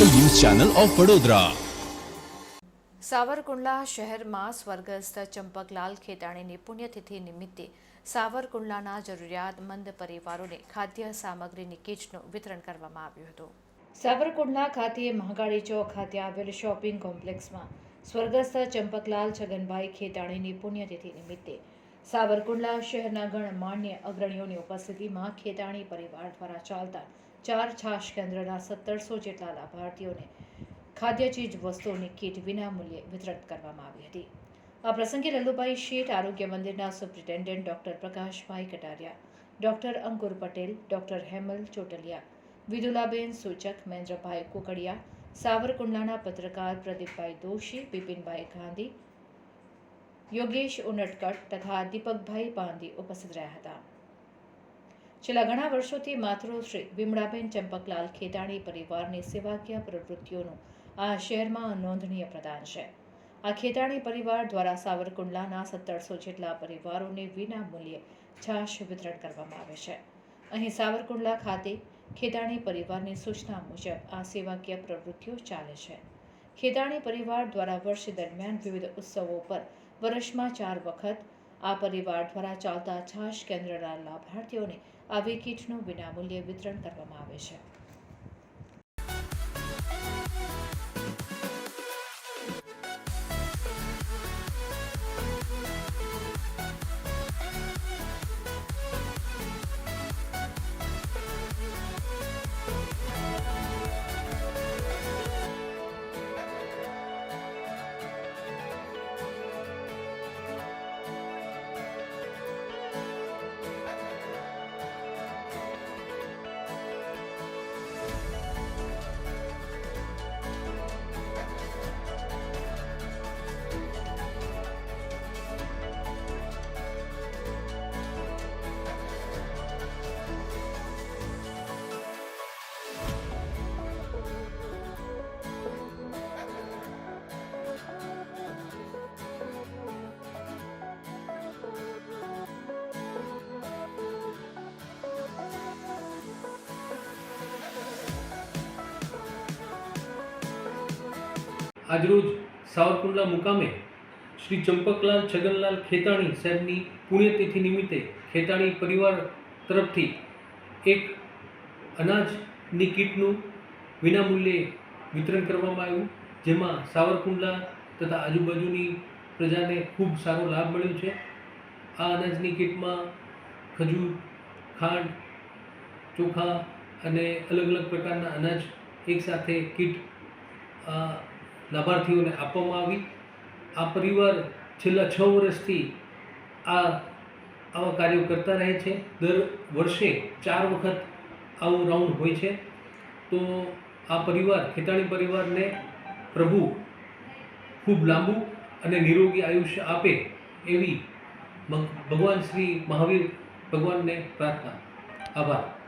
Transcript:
Channel of Vadodara. Savarkundla શહેરમાં સ્વર્ગસ્થ ચંપકલાલ ખેતાણીની પુણ્યતિથિ નિમિત્તે સાવરકુંડલાના જરૂરિયાતમંદ પરિવારોને ખાદ્ય સામગ્રીની કીટનું વિતરણ કરવામાં આવ્યું હતું. સાવરકુંડલા ખાતે મહાકાળી ચોક ખાતે આવેલ શોપિંગ કોમ્પ્લેક્સમાં સ્વર્ગસ્થ ચંપકલાલ છગનભાઈ ખેતાણીની પુણ્યતિથિ નિમિત્તે સાવરકુંડલા શહેરના ગણમાન્ય અગ્રણીઓની ઉપસ્થિતિમાં ખેતાણી પરિવાર દ્વારા ચાલતા ચાર છાશ કેન્દ્રના સત્તરસો જેટલા લાભાર્થીઓને ખાદ્ય ચીજ વસ્તુઓની કીટ વિનામૂલ્યે વિતરણ કરવામાં આવી હતી. આ પ્રસંગે લલ્લુભાઈ શેઠ આરોગ્ય મંદિરના superintendent doctor Prakashbhai Kataria, doctor Ankur Patel, doctor Hemal Chotaliya, Vidulaben Suchak, Mahendrabhai Kukadiya, સાવરકુંડલાના પત્રકાર પ્રદીપભાઈ દોશી, બિપિનભાઈ ગાંધી, યોગેશ ઉનટકટ તથા દીપકભાઈ પાંદી ઉપસ્થિત રહ્યા હતા. છેલ્લા ઘણા વર્ષોથી માતૃશ્રી વિમળાબેન ચંપકલાલ ખેતાણી પરિવારની સેવાકીય પ્રવૃત્તિઓનું આ શહેરમાં નોંધનીય પ્રદાન છે. આ ખેતાણી પરિવાર દ્વારા સાવરકુંડલાના સત્તરસો જેટલા પરિવારોને વિના મૂલ્યે છાશ વિતરણ કરવામાં આવે છે. અહીં સાવરકુંડલા ખાતે ખેતાણી પરિવારની સૂચના મુજબ આ સેવાકીય પ્રવૃત્તિઓ ચાલે છે. ખેતાણી પરિવાર દ્વારા વર્ષ દરમિયાન વિવિધ ઉત્સવો પર વર્ષમાં ચાર વખત આ પરિવાર દ્વારા ચાલતા છાશ કેન્દ્રના લાભાર્થીઓને આવી કીટનું વિનામૂલ્યે વિતરણ કરવામાં આવે છે. આજરોજ સાવરકુંડલા મુકામે શ્રી ચંપકલાલ છગનલાલ ખેતાણી સાહેબની પુણ્યતિથિ નિમિત્તે ખેતાણી પરિવાર તરફથી એક અનાજની કીટનું વિનામૂલ્યે વિતરણ કરવામાં આવ્યું. જેમાં સાવરકુંડલા તથા આજુબાજુની પ્રજાને ખૂબ સારો લાભ મળ્યો છે. આ અનાજની કીટમાં ખજૂર, ખાંડ, ચોખા અને અલગ અલગ પ્રકારના અનાજ એકસાથે કીટ લાભાર્થીઓને આપવામાં આવી. આ પરિવાર છેલ્લા છ વર્ષથી આ, આવા કાર્યો કરતા રહે છે. દર વર્ષે ચાર વખત આવો રાઉન્ડ હોય છે. તો આ પરિવાર ખેતાણી પરિવારને પ્રભુ ખૂબ લાંબુ અને નિરોગી આયુષ્ય આપે એવી ભગવાન શ્રી મહાવીર ભગવાનને પ્રાર્થના. આભાર.